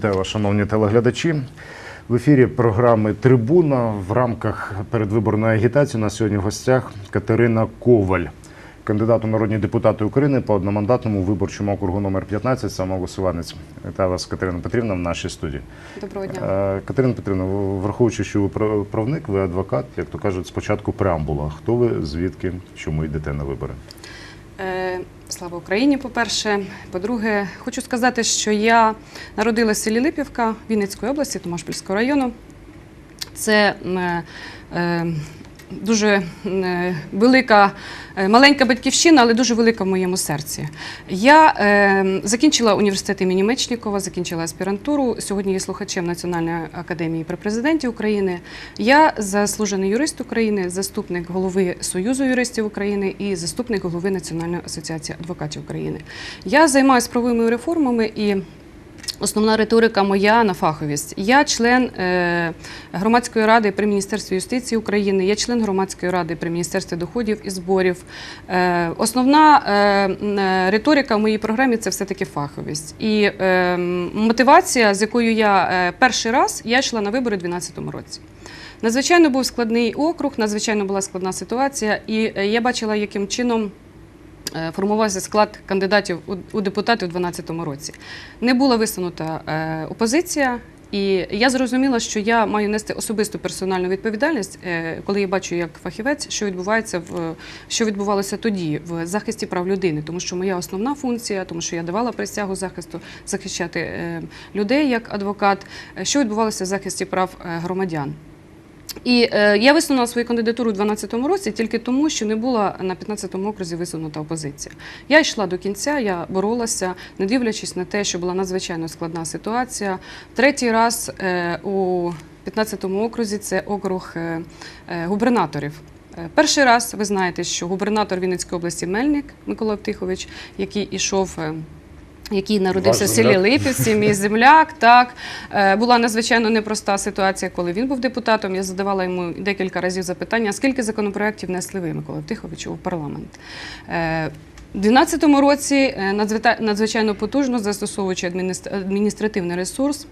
Вітаю вас, шановні телеглядачі. В ефірі програми Трибуна в рамках передвиборної агітації у нас сьогодні в гостях Катерина Коваль, кандидат у народні депутати України по одномандатному виборчому округу номер 15 самовисуванець. Вітаю вас, Катерина Петрівна, в нашій студії. Доброго дня. Е, Катерина Петрівна, враховуючи, що ви прав- правник, ви адвокат, як то кажуть, спочатку преамбула. Хто ви, звідки, чому йдете на вибори? Е, Слава Україні, по-перше. По-друге, хочу сказати, що я народилася в селі Липівка Вінницької області, Томашпільського району. Це е, дуже е, велика, е, маленька батьківщина, але дуже велика в моєму серці. Я е, закінчила університет імені Мечнікова, закінчила аспірантуру. Сьогодні є слухачем Національної академії при президенті України. Я заслужений юрист України, заступник голови Союзу юристів України і заступник голови Національної асоціації адвокатів України. Я займаюся правовими реформами і. Основна риторика моя на фаховість. Я член е, громадської ради при Міністерстві юстиції України, я член громадської ради при Міністерстві доходів і зборів. Е, основна е, риторика в моїй програмі це все-таки фаховість. І мотивація, з якою я перший раз я йшла на вибори у 2012 році. Надзвичайно був складний округ, надзвичайно була складна ситуація, і я бачила, яким чином. Е, Формувався склад кандидатів у- депутати у 2012 році. Не була висунута е, опозиція, і я зрозуміла, що я маю нести особисту персональну відповідальність, е, коли я бачу як фахівець, що відбувається в що відбувалося тоді в захисті прав людини, тому що моя основна функція, тому що я давала присягу захисту захищати людей як адвокат, що відбувалося в захисті прав громадян. І е, я висунула свою кандидатуру у 2012 році тільки тому, що не була на 15-му окрузі висунута опозиція. Я йшла до кінця, я боролася, не дивлячись на те, що була надзвичайно складна ситуація. Третій раз е, у 15-му окрузі це округ е, е, губернаторів. Е, Перший раз ви знаєте, що губернатор Вінницької області Мельник Микола Втихович, який ішов. Який народився в селі? Липівці, мій земляк. Так Е, була надзвичайно непроста ситуація, коли він був депутатом. Я задавала йому декілька разів запитання: скільки законопроєктів внесли ви, Микола Тиховичу, у парламент? Е, У 2012 році е, надзвичайно потужно застосовуючи адміністр- адміністративний ресурс.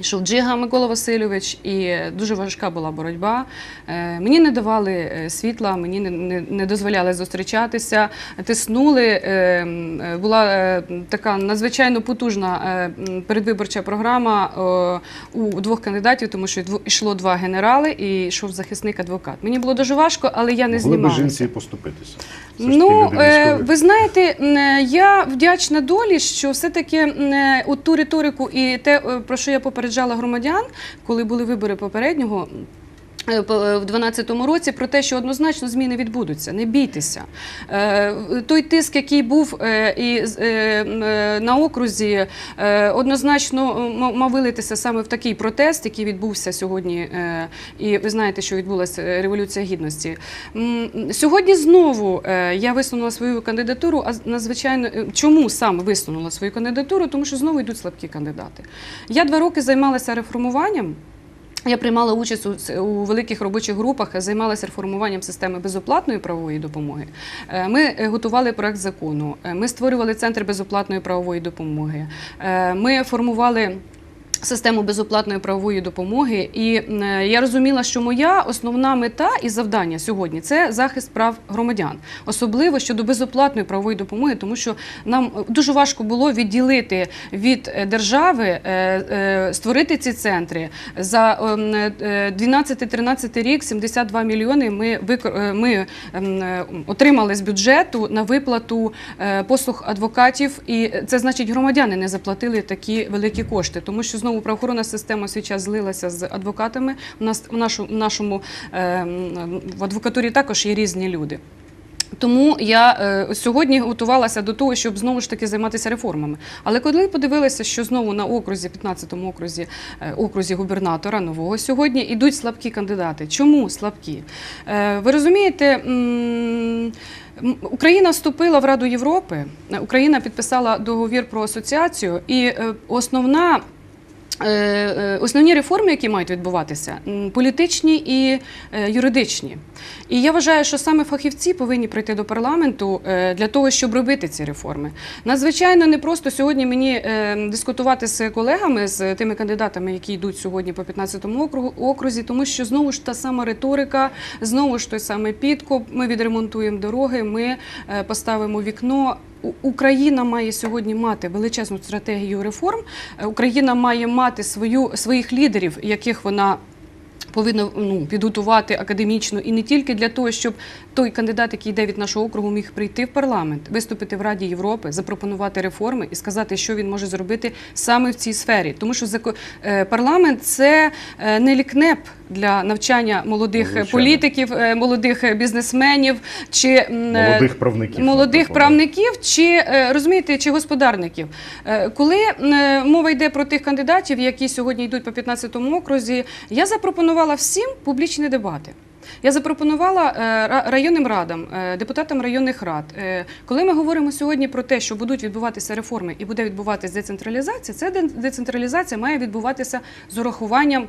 Йшов Джига Микола Васильович, і дуже важка була боротьба. Е, Мені не давали е, світла, мені не, не, не дозволяли зустрічатися, тиснули. Е, Була така надзвичайно потужна передвиборча програма у двох кандидатів, тому що йшло два генерали і йшов захисник адвокат. Мені було дуже важко, але я не Могли би знімалася. жінці поступитися. Ну, е, ви знаєте, е, я вдячна долі, що все-таки м, е, ту риторику і те, про що я попереджала громадян, коли були вибори попереднього. Е, е, В 2012 році про те, що однозначно зміни відбудуться, не бійтеся. Е, Той тиск, який був і на окрузі, однозначно мав вилитися саме в такий протест, який відбувся сьогодні. І ви знаєте, що відбулася революція гідності. Сьогодні знову я висунула свою кандидатуру. А надзвичайно чому саме висунула свою кандидатуру? Тому що знову йдуть слабкі кандидати. Я два роки займалася реформуванням. Я приймала участь у, великих робочих групах, займалася реформуванням системи безоплатної правової допомоги. Е, Ми е, готували проект закону. е, Ми створювали центр безоплатної правової допомоги. Ми формували. Систему безоплатної правової допомоги, і е, я розуміла, що моя основна мета і завдання сьогодні це захист прав громадян, особливо щодо безоплатної правової допомоги, тому що нам дуже важко було відділити від е, держави, е, створити ці центри. За ем, е, 12-13 рік 72 мільйони. Ми ми ем, отримали з бюджету на виплату послуг адвокатів, і це значить, громадяни не заплатили такі великі кошти, тому що знову правоохоронна система свій час злилася з адвокатами. У нас в нашу нашому ем, в адвокатурі також є різні люди. Тому я е, сьогодні готувалася до того, щоб знову ж таки займатися реформами. Але коли подивилася, що знову на окрузі, 15-му окрузі, е, окрузі губернатора нового сьогодні йдуть слабкі кандидати. Чому слабкі? Е, ви розумієте? Україна вступила в Раду Європи, Україна підписала договір про асоціацію, і е, основна е, е, основні реформи, які мають відбуватися, політичні і е, юридичні. І я вважаю, що саме фахівці повинні прийти до парламенту е, для того, щоб робити ці реформи. Надзвичайно не просто сьогодні мені е, дискутувати з колегами, з тими кандидатами, які йдуть сьогодні по 15-му окрузі, тому що знову ж та сама риторика, знову ж той самий підкоп. Ми відремонтуємо дороги, ми е, поставимо вікно. Україна має сьогодні мати величезну стратегію реформ. Е, Україна має мати свою своїх лідерів, яких вона повинна ну, підготувати академічно і не тільки для того, щоб той кандидат, який йде від нашого округу, міг прийти в парламент, виступити в Раді Європи, запропонувати реформи і сказати, що він може зробити саме в цій сфері. Тому що е, парламент це е, не лікнеп для навчання молодих Звичайно. політиків, е, молодих бізнесменів чи Молодих правників. молодих правників чи розумієте, чи господарників. Коли мова йде про тих кандидатів, які сьогодні йдуть по 15-му окрузі, я запропонувала всім публічні дебати. Я запропонувала е, районним радам, е, депутатам районних рад. Е, Коли ми говоримо сьогодні про те, що будуть відбуватися реформи і буде відбуватися децентралізація, ця децентралізація має відбуватися з урахуванням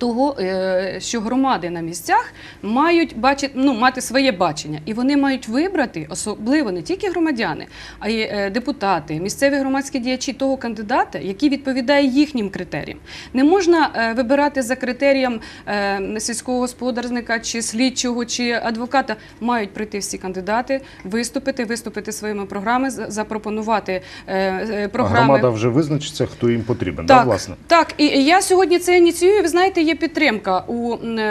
того, е, що громади на місцях мають бачити, ну, мати своє бачення, і вони мають вибрати, особливо не тільки громадяни, а й е, депутати, місцеві громадські діячі того кандидата, який відповідає їхнім критеріям. Не можна е, вибирати за критерієм сільського господарника чи слідчого чи адвоката. Мають прийти всі кандидати, виступити, виступити своїми програмами, запропонувати е, А громада вже визначиться, хто їм потрібен, да, власне? так, і я сьогодні це ініціюю. Ви знаєте, є підтримка у, е,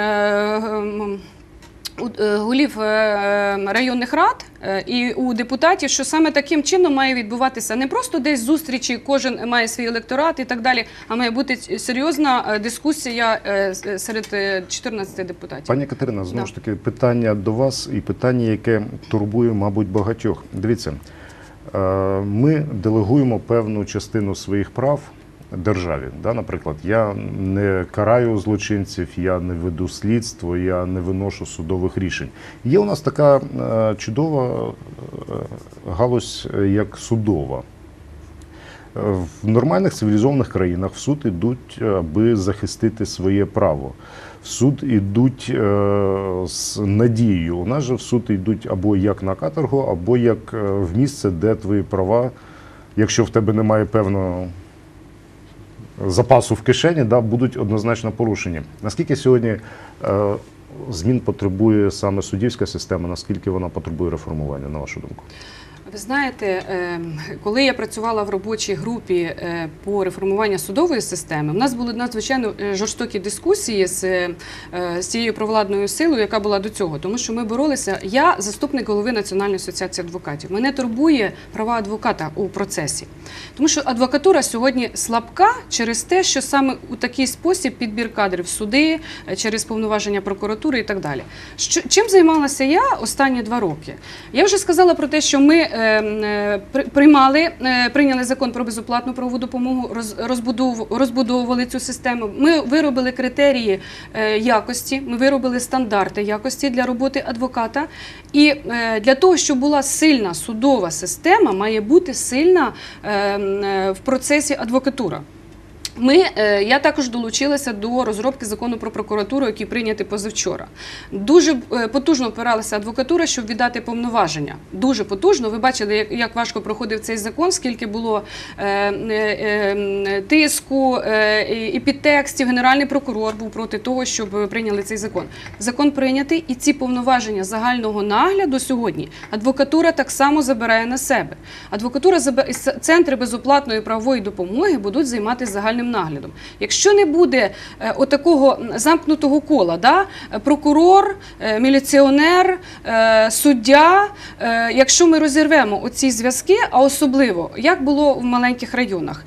е, голів е, районних рад і у депутатів, що саме таким чином має відбуватися не просто десь зустрічі, кожен має свій електорат і так далі, а має бути серйозна дискусія серед е, 14 депутатів. Пані Катерина, знову ж таки, питання до вас і питання, яке турбує, мабуть, багатьох. Дивіться, ми делегуємо певну частину своїх прав державі. Да? Наприклад, я не караю злочинців, я не веду слідство, я не виношу судових рішень. Є у нас така е, чудова е, галузь, е, як судова. В нормальних цивілізованих країнах в суд ідуть, аби захистити своє право. В суд ідуть з надією. У нас же в суд йдуть або як на каторгу, або як в місце, де твої права, якщо в тебе немає певного запасу в кишені, да, будуть однозначно порушені. Наскільки сьогодні е, змін потребує саме суддівська система, наскільки вона потребує реформування, на вашу думку? Ви знаєте, е, коли я працювала в робочій групі е, по реформуванню судової системи, в нас були надзвичайно е, жорстокі дискусії з, е, з цією провладною силою, яка була до цього. Тому що ми боролися. Я заступник голови Національної асоціації адвокатів. Мене турбує права адвоката у процесі. Тому що адвокатура сьогодні слабка через те, що саме у такий спосіб підбір кадрів суди, через повноваження прокуратури і так далі. Що, чим займалася я останні два роки? Я вже сказала про те, що ми приймали, е, прийняли закон про безоплатну правову допомогу, розбудовували цю систему. Ми виробили критерії е, якості, ми виробили стандарти якості для роботи адвоката. І е, для того, щоб була сильна судова система, має бути сильна е, е, в процесі адвокатура. Ми, е, я також долучилася до розробки закону про прокуратуру, який прийнятий позавчора. Дуже е, потужно опиралася адвокатура, щоб віддати повноваження. Дуже потужно. Ви бачили, як, важко проходив цей закон, скільки було е, тиску і- підтекстів. Генеральний прокурор був проти того, щоб прийняли цей закон. Закон прийнятий, і ці повноваження загального нагляду сьогодні адвокатура так само забирає на себе. Адвокатура центри безоплатної правової допомоги будуть займатися загальним наглядом. Якщо не буде е, отакого замкнутого кола, да? прокурор, е, міліціонер, е, суддя, якщо ми розірвемо оці зв'язки, а особливо як було в маленьких районах,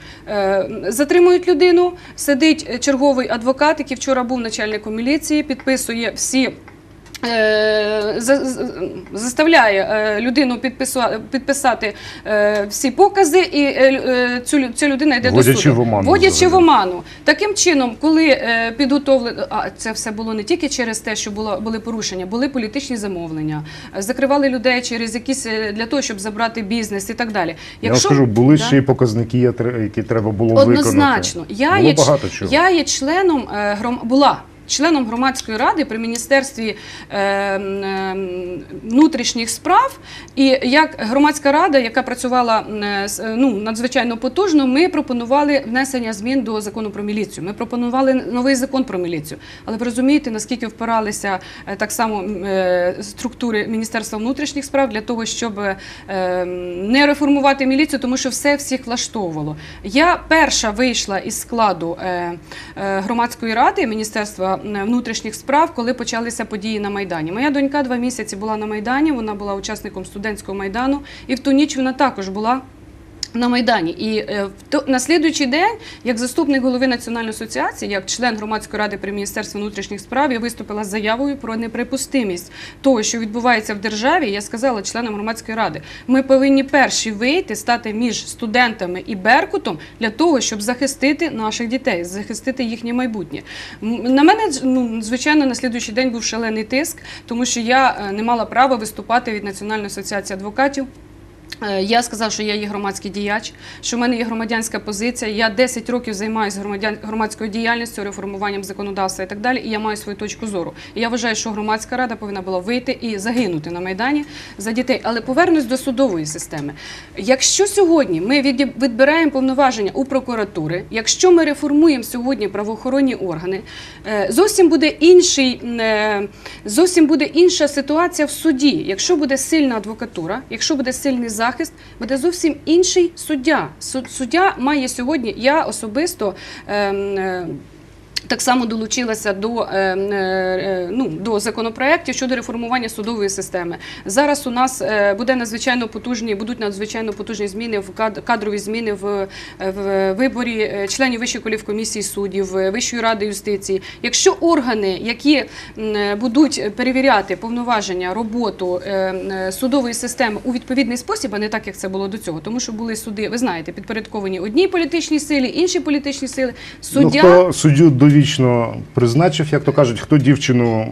затримують людину, сидить черговий адвокат, який вчора був начальником міліції, підписує всі заставляє е, людину підписати е, всі покази, і е, е, цю, ця людина йде Вводячи до суду. в оману Вводячи в оману. Таким чином, коли е, підготовлено, а це все було не тільки через те, що було, були порушення, були політичні замовлення, е, закривали людей через якісь е, для того, щоб забрати бізнес і так далі. Я вам скажу, були Да. ще й показники, я які треба було виконати. Однозначно, я було є, багато чого. я є членом е, гром, була. Членом громадської ради при міністерстві е, е, внутрішніх справ, і як громадська рада, яка працювала е, ну, надзвичайно потужно, ми пропонували внесення змін до закону про міліцію. Ми пропонували новий закон про міліцію. Але ви розумієте, наскільки впиралися так само структури Міністерства внутрішніх справ для того, щоб не реформувати міліцію, тому що все всіх влаштовувало. Я перша вийшла із складу громадської ради Міністерства внутрішніх справ, коли почалися події на Майдані. Моя донька два місяці була на Майдані, вона була учасником студентського майдану, і в ту ніч вона також була. На Майдані і е, то, на слідуючий день, як заступник голови національної асоціації, як член громадської ради при міністерстві внутрішніх справ, я виступила з заявою про неприпустимість того, що відбувається в державі. Я сказала членам громадської ради, ми повинні перші вийти, стати між студентами і Беркутом для того, щоб захистити наших дітей, захистити їхнє майбутнє. На мене ну звичайно на слідуючий день був шалений тиск, тому що я е, не мала права виступати від національної асоціації адвокатів. Е, Я сказав, що я є громадський діяч, що в мене є громадянська позиція. Я 10 років займаюся громадян... громадською діяльністю, реформуванням законодавства і так далі. І я маю свою точку зору. І я вважаю, що громадська рада повинна була вийти і загинути на майдані за дітей. Але повернусь до судової системи. Якщо сьогодні ми відбираємо повноваження у прокуратури, якщо ми реформуємо сьогодні правоохоронні органи, е, зовсім буде інший, е, зовсім буде інша ситуація в суді. Якщо буде сильна адвокатура, якщо буде сильний захист, буде зовсім інший суддя. Суд- Суддя має сьогодні, я особисто. ем, е, так само долучилася до, е, е, ну, до законопроєктів щодо реформування судової системи. Зараз у нас е, буде надзвичайно потужні, будуть надзвичайно потужні зміни в кадрові зміни в, в виборі членів Вищої кваліфкомісії суддів, Вищої ради юстиції. Якщо органи, які будуть перевіряти повноваження, роботу судової системи у відповідний спосіб, а не так, як це було до цього, тому що були суди, ви знаєте, підпорядковані одній політичній силі, іншій політичній силі. Суддя Ну, суддю довічно призначив, як то кажуть, хто дівчину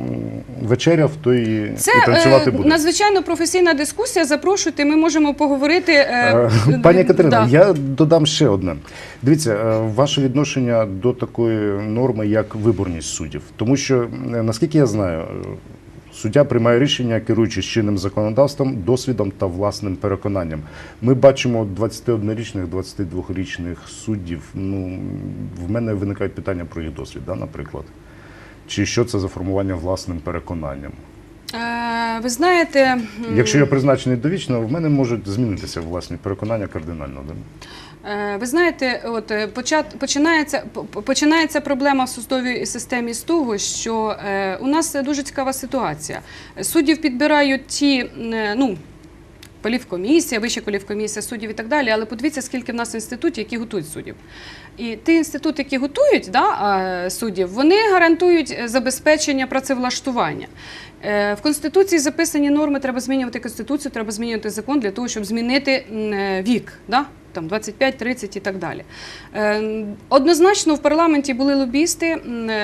вечеряв, то і, Це і танцювати е, буде. надзвичайно професійна дискусія. Запрошуйте, ми можемо поговорити. е, Е, Пані Катерина, да. я додам ще одне. Дивіться, е, ваше відношення до такої норми, як виборність суддів. Тому що, е, наскільки я знаю, суддя приймає рішення, керуючись чинним законодавством, досвідом та власним переконанням. Ми бачимо 21-річних, 22-річних суддів. Ну, в мене виникають питання про їх досвід, да, наприклад. Чи що це за формування власним переконанням? Е, ви знаєте, Якщо я призначений довічно, в мене можуть змінитися власні переконання кардинально. Да? Е, Ви знаєте, от е, починається по- по- починається проблема в судовій системі з того, що е, у нас дуже цікава ситуація. Суддів підбирають ті, ну. Полівкомісія, вища колівкомісія суддів і так далі. Але подивіться, скільки в нас інститутів, які готують суддів. І ті інститути, які готують да, суддів, вони гарантують е, забезпечення працевлаштування. Е, В Конституції записані норми, треба змінювати Конституцію, треба змінювати закон для того, щоб змінити е, вік. Да? Там 25, 30 і так далі. Однозначно в парламенті були лобісти,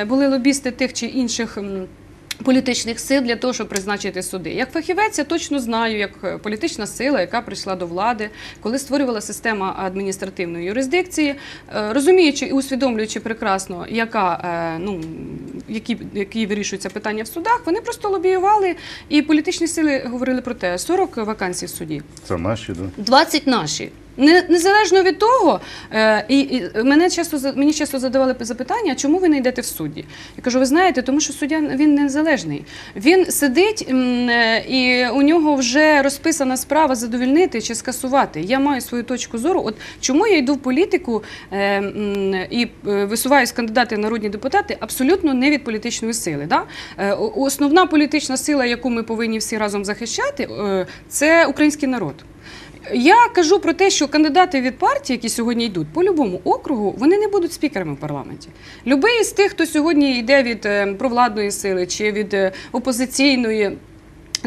були лобісти тих чи інших. Політичних сил для того, щоб призначити суди. Як фахівець, я точно знаю, як е, політична сила, яка прийшла до влади, коли створювала система адміністративної юрисдикції, е, розуміючи і усвідомлюючи прекрасно, яка, е, ну, які, які вирішуються питання в судах, вони просто лобіювали, і політичні сили говорили про те, 40 вакансій в суді. Це наші, да? 20 наші. Не- Незалежно від того, е, і, мене часто за- мені часто задавали запитання, чому ви не йдете в судді? Я кажу, ви знаєте, тому що суддя він незалежний. Він сидить е, і у нього вже розписана справа задовільнити чи скасувати. Я маю свою точку зору. От чому я йду в політику е, і е, висуваюсь кандидати в народні депутати абсолютно не від політичної сили. Да? Основна політична сила, яку ми повинні всі разом захищати, це український народ. Я кажу про те, що кандидати від партії, які сьогодні йдуть по любому округу, вони не будуть спікерами в парламенті. Любий з тих, хто сьогодні йде від е, провладної сили чи від е, опозиційної.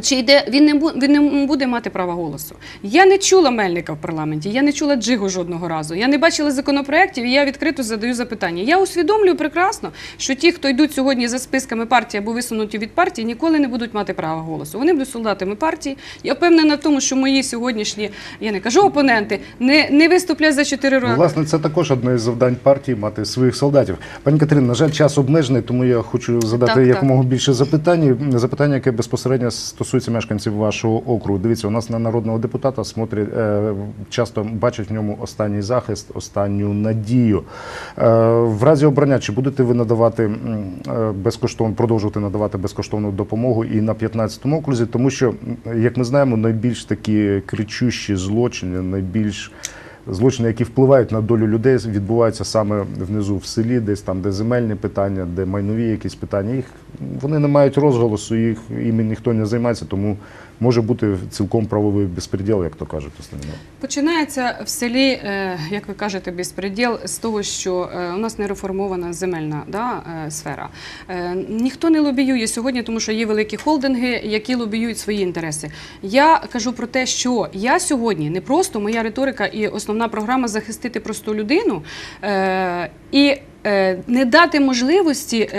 Чи йде він не бу- він не буде мати права голосу? Я не чула Мельника в парламенті, я не чула Джигу жодного разу. Я не бачила законопроєктів, і я відкрито задаю запитання. Я усвідомлюю прекрасно, що ті, хто йдуть сьогодні за списками партії або висунуті від партії, ніколи не будуть мати права голосу. Вони будуть солдатами партії. Я впевнена в тому, що мої сьогоднішні, я не кажу опоненти, не, не виступлять за 4 роки. Ну, Власне, це також одне із завдань партії мати своїх солдатів. Пані Катерина, на жаль, час обмежений, тому я хочу задати Так, так. якомога більше запитань. Запитання, яке безпосередньо стосується мешканців вашого округу. Дивіться, у нас на народного депутата смотрять, е, часто бачать в ньому останній захист, останню надію. Е, в разі обрання, чи будете ви надавати е, безкоштовно, продовжувати надавати безкоштовну допомогу і на 15-му окрузі, тому що, як ми знаємо, найбільш такі кричущі злочини, найбільш Злочини, які впливають на долю людей, відбуваються саме внизу в селі, десь там, де земельні питання, де майнові якісь питання. Їх вони не мають розголосу, їх іми ніхто не займається, тому може бути цілком правовий безпреділ, як то кажуть основно. Починається в селі, е, як ви кажете, безпреділ з того, що е, у нас не реформована земельна да, е, сфера. Ніхто не лобіює сьогодні, тому що є великі холдинги, які лобіюють свої інтереси. Я кажу про те, що я сьогодні не просто моя риторика і основна програма захистити просту людину і не дати можливості.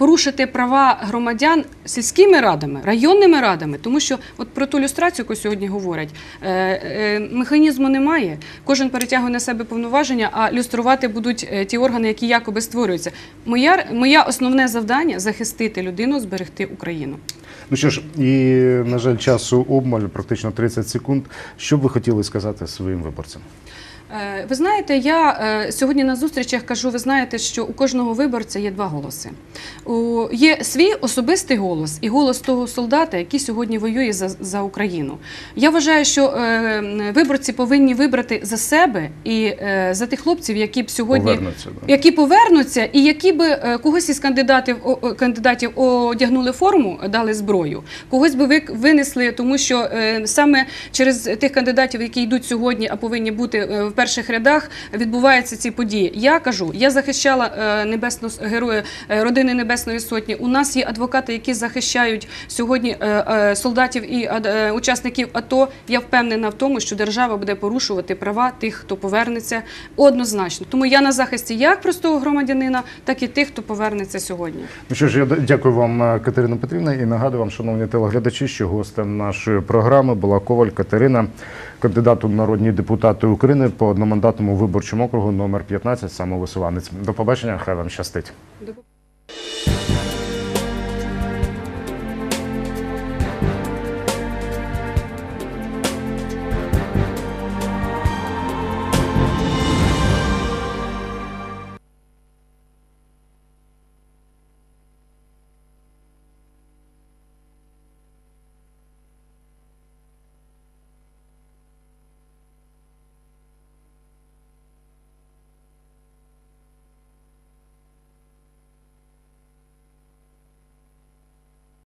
Порушити права громадян сільськими радами, районними радами, тому що от про ту люстрацію, яку сьогодні говорять, е, е, механізму немає. Кожен перетягує на себе повноваження, а люструвати будуть е, ті органи, які якоби створюються. Моя, моя основне завдання захистити людину, зберегти Україну. Ну що ж, і на жаль, часу обмаль, практично 30 секунд. Що б ви хотіли сказати своїм виборцям? Е, Ви знаєте, я е, сьогодні на зустрічах кажу: ви знаєте, що у кожного виборця є два голоси. Є свій особистий голос і голос того солдата, який сьогодні воює за, за Україну. Я вважаю, що е, виборці повинні вибрати за себе і е, за тих хлопців, які б сьогодні Повернуться. Да? які повернуться, і які е, когось із кандидатів о- кандидатів одягнули форму, дали зброю, когось би винесли, тому що е, саме через тих кандидатів, які йдуть сьогодні, а повинні бути в перших рядах, відбуваються ці події. Я кажу, я захищала е, небесного героя е, родини Небесної Сотні. У нас є адвокати, які захищають сьогодні е, солдатів і учасників АТО. Я впевнена в тому, що держава буде порушувати права тих, хто повернеться однозначно. Тому я на захисті як простого громадянина, так і тих, хто повернеться сьогодні. Ну що ж, я дякую вам, Катерина Петрівна, і нагадую вам, шановні телеглядачі, що гостем нашої програми була Коваль Катерина, кандидат у народні депутати України по одномандатному виборчому округу номер 15, самовисуванець. До побачення, хай вам щастить.